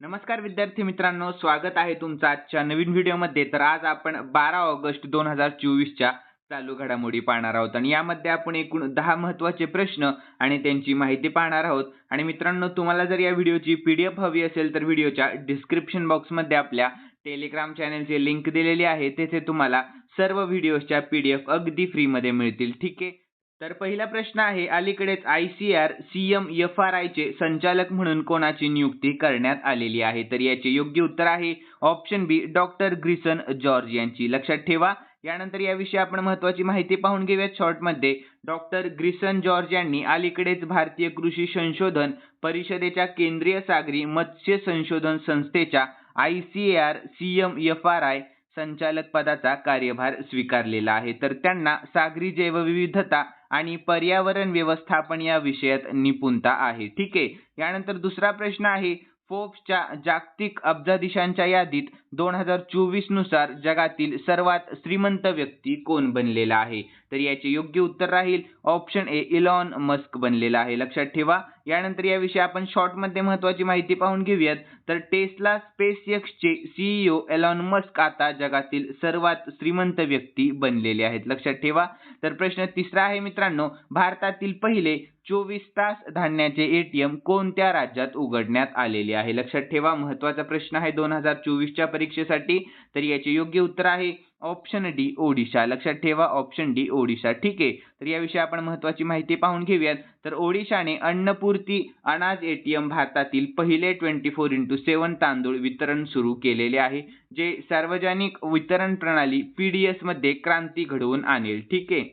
नमस्कार विद्यार्थी मित्रांनो स्वागत आहे तुमचं आजच्या नवीन व्हिडिओमध्ये. तर आज आपण बारा ऑगस्ट दोन हजार चोवीसच्या चालू घडामोडी पाहणार आहोत. आणि यामध्ये आपण एकूण दहा महत्त्वाचे प्रश्न आणि त्यांची माहिती पाहणार आहोत. आणि मित्रांनो तुम्हाला जर या व्हिडिओची पी डी एफ हवी असेल तर व्हिडिओच्या डिस्क्रिप्शन बॉक्समध्ये आपल्या टेलिग्राम चॅनलची लिंक दिलेली आहे. तेथे तुम्हाला सर्व व्हिडिओच्या एफ अगदी फ्रीमध्ये मिळतील. ठीक आहे? तर पहिला प्रश्न आहे अलीकडेच I C R C M F R आयचे संचालक म्हणून कोणाची नियुक्ती करण्यात आलेली आहे? तर याचे योग्य उत्तर आहे option B doctor Grinson George यांची. लक्षात ठेवा. यानंतर याविषयी आपण महत्वाची माहिती पाहून घेऊयात. शॉर्टमध्ये डॉक्टर ग्रिसन जॉर्ज यांनी अलीकडेच भारतीय कृषी संशोधन परिषदेच्या केंद्रीय सागरी मत्स्य संशोधन संस्थेच्या I C R C M F R I संचालक पदाचा कार्यभार स्वीकारलेला आहे. तर त्यांना सागरी जैवविविधता आणि पर्यावरण व्यवस्थापन या विषयात निपुणता आहे. ठीक आहे. यानंतर दुसरा प्रश्न आहे फोर्ब्सच्या जागतिक अब्जाधीशांच्या यादीत दोन हजार चोवीसनुसार जगातील सर्वात श्रीमंत व्यक्ती कोण बनलेला आहे? तर याचे योग्य उत्तर राहील ऑप्शन ए इलॉन मस्क बनलेला आहे. लक्षात ठेवा यानंतर याविषयी आपण शॉर्टमध्ये महत्वाची माहिती पाहून घेऊयात. तर टेस्ला स्पेस चे सीईओ एलॉन मस्क आता जगातील सर्वात श्रीमंत व्यक्ती बनलेले आहेत. लक्षात ठेवा. तर प्रश्न तिसरा आहे मित्रांनो भारतातील पहिले चोवीस तास धान्याचे एटीएम कोणत्या राज्यात उघडण्यात आलेले आहे? लक्षात ठेवा महत्त्वाचा प्रश्न आहे दोन हजार चोवीसच्या परीक्षेसाठी तर याचे योग्य उत्तर आहे ऑप्शन डी ओडिशा. लक्षात ठेवा ऑप्शन डी ओडिशा. ठीक आहे. तर याविषयी आपण महत्वाची माहिती पाहून घेऊयात. तर ओडिशाने अन्नपूर्ती अनाज एटीएम भारतातील पहिले ट्वेंटी फोर इंटू सेवन तांदूळ वितरण सुरू केलेले आहे जे सार्वजनिक वितरण प्रणाली पीडीएसमध्ये क्रांती घडवून आणेल. ठीक आहे.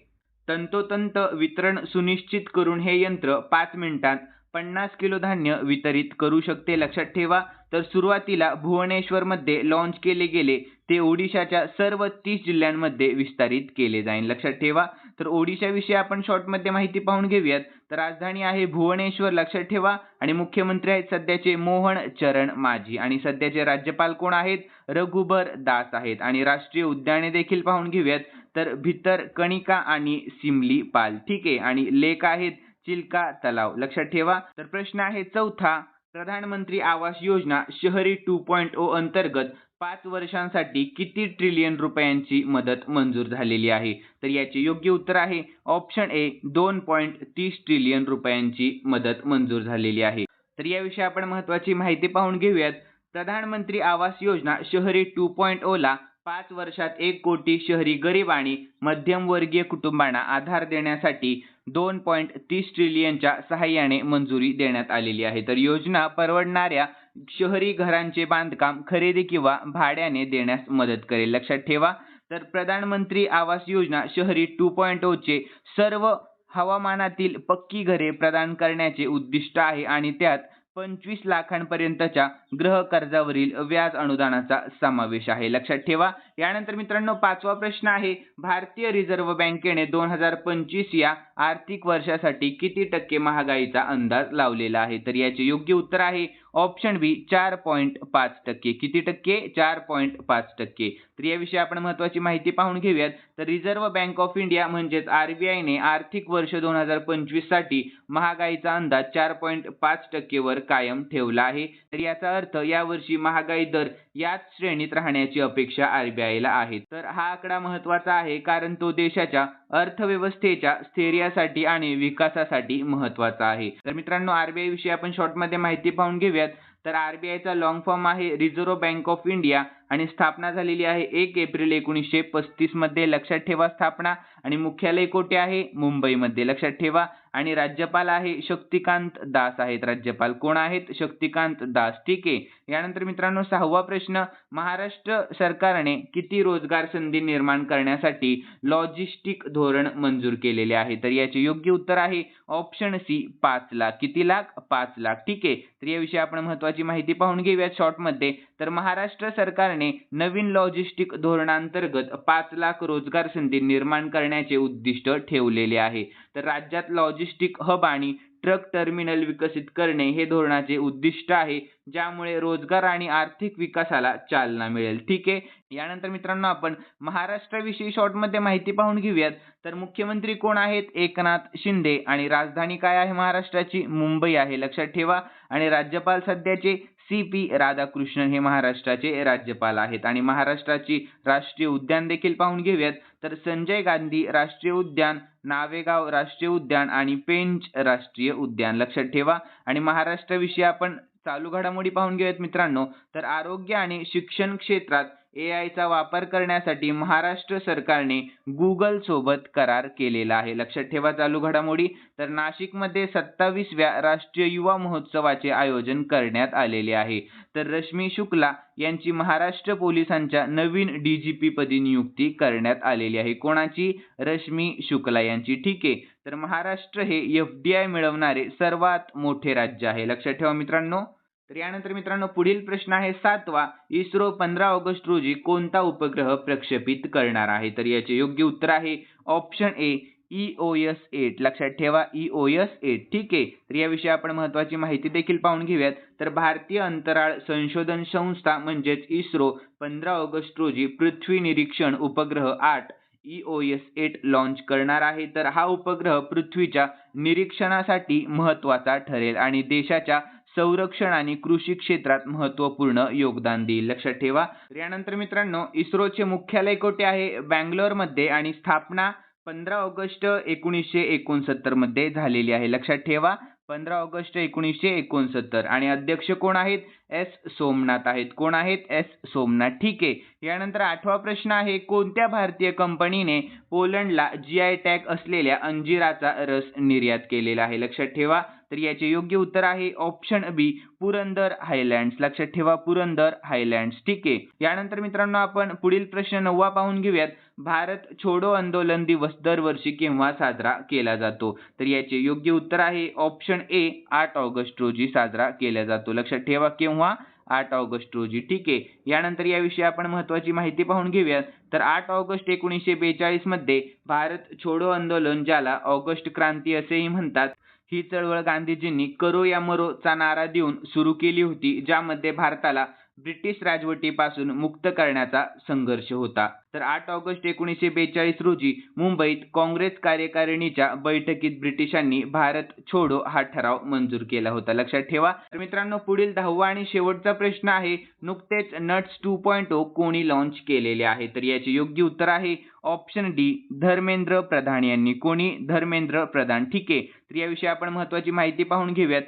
तंतोतंत वितरण सुनिश्चित करून हे यंत्र पाच मिनिटात पन्नास किलो धान्य वितरित करू शकते. लक्षात ठेवा तर सुरुवातीला भुवनेश्वरमध्ये लॉन्च केले गेले ते ओडिशाच्या सर्व तीस जिल्ह्यांमध्ये विस्तारित केले जाईल. लक्षात ठेवा. तर ओडिशाविषयी आपण शॉर्टमध्ये माहिती पाहून घेऊयात. तर राजधानी आहे भुवनेश्वर लक्षात ठेवा. आणि मुख्यमंत्री आहेत सध्याचे मोहन चरण माझी. आणि सध्याचे राज्यपाल कोण आहेत? रघुबर दास आहेत. आणि राष्ट्रीय उद्याने देखील पाहून घेऊयात. तर भितर कणिका आणि सिमली पाल. ठीक आहे. आणि लेक आहेत चिल्का तलाव. लक्षात ठेवा. तर प्रश्न आहे चौथा प्रधानमंत्री आवास योजना शहरी टू पॉईंट ओ अंतर्गत पाच वर्षांसाठी किती ट्रिलियन रुपयांची मदत मंजूर झालेली आहे? तर याचे योग्य उत्तर आहे ऑप्शन ए दोन पॉईंट तीस ट्रिलियन रुपयांची मदत मंजूर झालेली आहे. तर याविषयी आपण महत्वाची माहिती पाहून घेऊयात. प्रधानमंत्री आवास योजना शहरी टू पॉईंट ओला पाच वर्षात एक कोटी शहरी गरीब आणि मध्यमवर्गीय कुटुंबांना आधार देण्यासाठी दोन पॉईंट तीस ट्रिलियनच्या सहाय्याने मंजुरी देण्यात आलेली आहे. तर योजना परवडणाऱ्या शहरी घरांचे बांधकाम खरेदी किंवा भाड्याने देण्यास मदत करेल. लक्षात ठेवा. तर प्रधानमंत्री आवास योजना शहरी टू पॉईंट ओचे सर्व हवामानातील पक्की घरे प्रदान करण्याचे उद्दिष्ट आहे आणि त्यात पंचवीस लाखांपर्यंतच्या गृह कर्जावरील व्याज अनुदानाचा समावेश आहे. लक्षात ठेवा. यानंतर मित्रांनो पाचवा प्रश्न आहे भारतीय रिझर्व्ह बँकेने दोन हजार पंचवीस या आर्थिक वर्षासाठी किती टक्के महागाईचा अंदाज लावलेला आहे? तर याचे योग्य उत्तर आहे ऑप्शन बी चार पॉईंट पाच टक्के. किती टक्के? चार पॉईंट पाच टक्के. तर याविषयी आपण महत्वाची माहिती पाहून घेऊयात. तर रिझर्व्ह बँक ऑफ इंडिया म्हणजेच आरबीआयने आर्थिक वर्ष दोन हजार पंचवीससाठी महागाईचा अंदाज चार पॉईंट पाच टक्केवर कायम ठेवला आहे. तर याचा अर्थ यावर्षी महागाई दर याच श्रेणीत राहण्याची अपेक्षा आरबीआयला आहे. तर हा आकडा महत्त्वाचा आहे कारण तो देशाच्या अर्थव्यवस्थेच्या स्थैर्यासाठी आणि विकासासाठी महत्त्वाचा आहे. तर मित्रांनो आरबीआय विषयी आपण शॉर्टमध्ये माहिती पाहून घेऊयात. तर आरबीआयचा लॉंग फॉर्म आहे रिझर्व्ह बँक ऑफ इंडिया आणि स्थापना झालेली आहे एक एप्रिल एकोणीसशे पस्तीसमध्ये. लक्षात ठेवा स्थापना आणि मुख्यालय कोठे आहे? मुंबईमध्ये. लक्षात ठेवा आणि राज्यपाल आहे शक्तिकांत दास आहेत. राज्यपाल कोण आहेत? शक्तिकांत दास. ठीक आहे. यानंतर मित्रांनो सहावा प्रश्न. महाराष्ट्र सरकारने किती रोजगार संधी निर्माण करण्यासाठी लॉजिस्टिक धोरण मंजूर केलेले आहे? तर याचे योग्य उत्तर आहे ऑप्शन सी पाच लाख. किती लाख? पाच लाख. ठीक आहे. तर याविषयी आपण महत्वाची माहिती पाहून घेऊयात शॉर्टमध्ये तर महाराष्ट्र सरकारने नवीन लॉजिस्टिक धोरणांतर्गत पाच लाख रोजगार संधी निर्माण करण्याचे उद्दिष्ट ठेवलेले आहे. तर राज्यात लॉजिस्टिक हब आणि ट्रक टर्मिनल विकसित करणे हे धोरणाचे उद्दिष्ट आहे ज्यामुळे रोजगार आणि आर्थिक विकासाला चालना मिळेल. ठीक आहे? यानंतर मित्रांनो आपण महाराष्ट्राविषयी शॉर्टमध्ये माहिती पाहून घेऊयात. तर मुख्यमंत्री कोण आहेत? एकनाथ शिंदे. आणि राजधानी काय आहे महाराष्ट्राची? मुंबई आहे. लक्षात ठेवा. आणि राज्यपाल सध्याचे सी पी राधाकृष्णन हे महाराष्ट्राचे राज्यपाल आहेत. आणि महाराष्ट्राची राष्ट्रीय उद्यान देखील पाहून घेऊयात. तर संजय गांधी राष्ट्रीय उद्यान नावेगाव राष्ट्रीय उद्यान आणि पेंच राष्ट्रीय उद्यान. लक्षात ठेवा. आणि महाराष्ट्राविषयी आपण चालू घडामोडी पाहून घेऊयात मित्रांनो. तर आरोग्य आणि शिक्षण क्षेत्रात ए आयचा वापर करण्यासाठी महाराष्ट्र सरकारने गुगल सोबत करार केलेला आहे. लक्षात ठेवा चालू घडामोडी. तर नाशिकमध्ये सत्तावीसव्या राष्ट्रीय युवा महोत्सवाचे आयोजन करण्यात आलेले आहे. तर रश्मी शुक्ला यांची महाराष्ट्र पोलिसांच्या नवीन डीजीपी पदी नियुक्ती करण्यात आलेली आहे. कोणाची? रश्मी शुक्ला यांची. ठीक आहे. तर महाराष्ट्र हे एफ डी आय मिळवणारे सर्वात मोठे राज्य आहे. लक्षात ठेवा मित्रांनो. तर यानंतर मित्रांनो पुढील प्रश्न आहे सातवा. इस्रो पंधरा ऑगस्ट रोजी कोणता उपग्रह प्रक्षेपित करणार आहे? तर याचे योग्य उत्तर आहे option A E O S eight लक्षात ठेवा ई ओ एस एट ठीक आहे. तर याविषयी आपण महत्वाची माहिती देखील पाहून घेऊयात. तर भारतीय अंतराळ संशोधन संस्था म्हणजेच इस्रो पंधरा ऑगस्ट रोजी पृथ्वी निरीक्षण उपग्रह आठ E O S eight launch करणार आहे. तर हा उपग्रह पृथ्वीच्या निरीक्षणासाठी महत्त्वाचा ठरेल आणि देशाच्या संरक्षण आणि कृषी क्षेत्रात महत्त्वपूर्ण योगदान देईल. लक्षात ठेवा. यानंतर मित्रांनो इस्रोचे मुख्यालय कोठे आहे? बँगलोरमध्ये आणि स्थापना पंधरा ऑगस्ट एकोणीसशे एकोणसत्तरमध्ये झालेली आहे. लक्षात ठेवा. पंधरा ऑगस्ट एकोणीसशे एकोणसत्तर. आणि अध्यक्ष कोण आहेत? एस. सोमनाथ आहेत. कोण आहेत? एस. सोमनाथ. ठीक आहे. यानंतर आठवा प्रश्न आहे कोणत्या भारतीय कंपनीने पोलंडला जी आय टॅग असलेल्या अंजिराचा रस निर्यात केलेला आहे? लक्षात ठेवा. तर याचे योग्य उत्तर आहे ऑप्शन बी पुरंदर हायलँड्स लक्षात ठेवा पुरंदर हायलँड्स ठीक आहे. यानंतर मित्रांनो आपण पुढील प्रश्न नववा पाहून घेऊयात. भारत छोडो आंदोलन दिवस दरवर्षी केव्हा साजरा केला जातो? तर याचे योग्य उत्तर आहे ऑप्शन ए आठ ऑगस्ट रोजी साजरा केला जातो. लक्षात ठेवा केव्हा? आठ ऑगस्ट रोजी. ठीक आहे. यानंतर याविषयी आपण महत्वाची माहिती पाहून घेऊयात. तर आठ ऑगस्ट एकोणीसशे बेचाळीसमध्ये भारत छोडो आंदोलन ज्याला ऑगस्ट क्रांती असेही म्हणतात ही चळवळ गांधीजींनी करो या मरो चा नारा देऊन सुरू केली होती ज्यामध्ये भारताला ब्रिटिश राजवटीपासून मुक्त करण्याचा संघर्ष होता. तर आठ ऑगस्ट एकोणीसशे बेचाळीस रोजी मुंबईत काँग्रेस कार्यकारिणीच्या बैठकीत ब्रिटिशांनी भारत छोडो हा ठराव मंजूर केला होता. लक्षात ठेवा तर मित्रांनो पुढील दहावा आणि शेवटचा प्रश्न आहे नुकतेच नट्स टू पॉईंट ओ कोणी लॉन्च केलेले आहे? तर याचे योग्य उत्तर आहे ऑप्शन डी धर्मेंद्र प्रधान यांनी. कोणी? धर्मेंद्र प्रधान. ठीक आहे तर याविषयी आपण महत्वाची माहिती पाहून घेऊयात.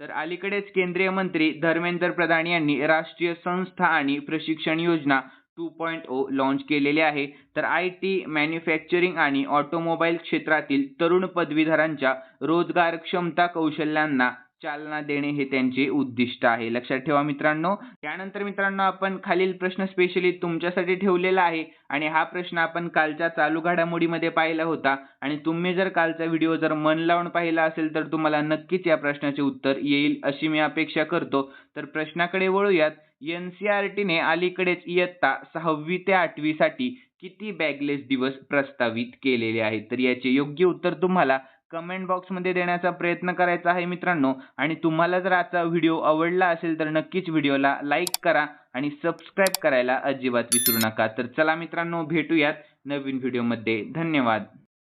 तर अलीकडेच केंद्रीय मंत्री धर्मेंद्र प्रधान यांनी राष्ट्रीय संस्था आणि प्रशिक्षण योजना टू पॉईंट ओ लॉन्च केलेले आहे. तर आय टी मॅन्युफॅक्चरिंग आणि ऑटोमोबाईल क्षेत्रातील तरुण पदवीधरांच्या रोजगार क्षमता कौशल्यांना चालना देणे हे त्यांचे उद्दिष्ट आहे. लक्षात ठेवा मित्रांनो. त्यानंतर मित्रांनो आपण खालील प्रश्न स्पेशली तुमच्यासाठी ठेवलेला आहे. आणि हा प्रश्न आपण कालच्या चालू घडामोडीमध्ये पाहिला होता. आणि तुम्ही जर कालचा व्हिडिओ जर मन लावून पाहिला असेल तर तुम्हाला नक्कीच या प्रश्नाचे उत्तर येईल अशी मी अपेक्षा करतो. तर प्रश्नाकडे वळूयात. एन सी आर टीने अलीकडेच इयत्ता सहावी ते आठवी साठी किती बॅगलेस दिवस प्रस्तावित केलेले आहेत? तर याचे योग्य उत्तर तुम्हाला कमेंट बॉक्समध्ये देण्याचा प्रयत्न करायचा आहे मित्रांनो. आणि तुम्हाला जर आजचा व्हिडिओ आवडला असेल तर नक्कीच व्हिडिओला लाईक करा आणि सबस्क्राईब करायला अजिबात विसरू नका. तर चला मित्रांनो भेटूयात नवीन व्हिडिओमध्ये धन्यवाद.